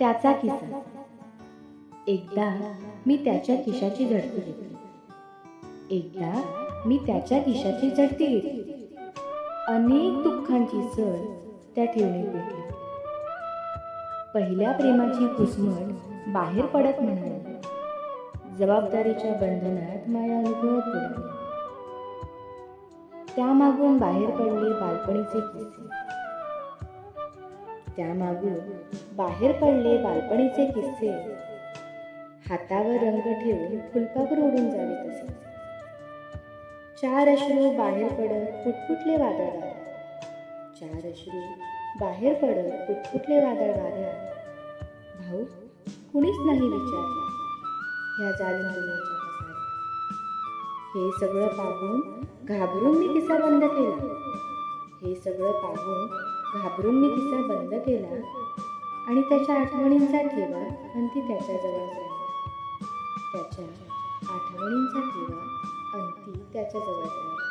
त्याचा किस्सा. एकदा मी त्याच्या खिशाची झडती घेतली. एकदा मी त्याच्या खिशाची झडती घेतली. अनेक दुःखांची सर त्या ठेवणीत भेटली. पहिल्या प्रेमाची कुसमट बाहेर पडत म्हणाली. जबाबदारीच्या बंधनात माया अनुभवत त्यामागून बाहेर पडले बालपणीचे किस्से. त्यामागून बाहेर पडले बालपणीचे किस्से. हातावर रंग ठेवून फुलपाखर उडून जावे तसे चार अश्रू बाहेर पडत फुटफुटले वादळ वाऱ्यात. चार अश्रू बाहेर पडत फुटफुटले वादळ वाऱ्या भाऊ कुणीच नाही विचारलं ह्या जाणून दुनियेच्या हे सगळं पाहून घाबरून मी किस्सा बंद केला. हे सगळं पाहून घाबरून मी तिचा बंद केला आणि त्याच्या आठवणींचा ठेवा अंती त्याच्याजवळ झाली त्याच्या आठवणींचा ठेवा अंती त्याच्याजवळ झाला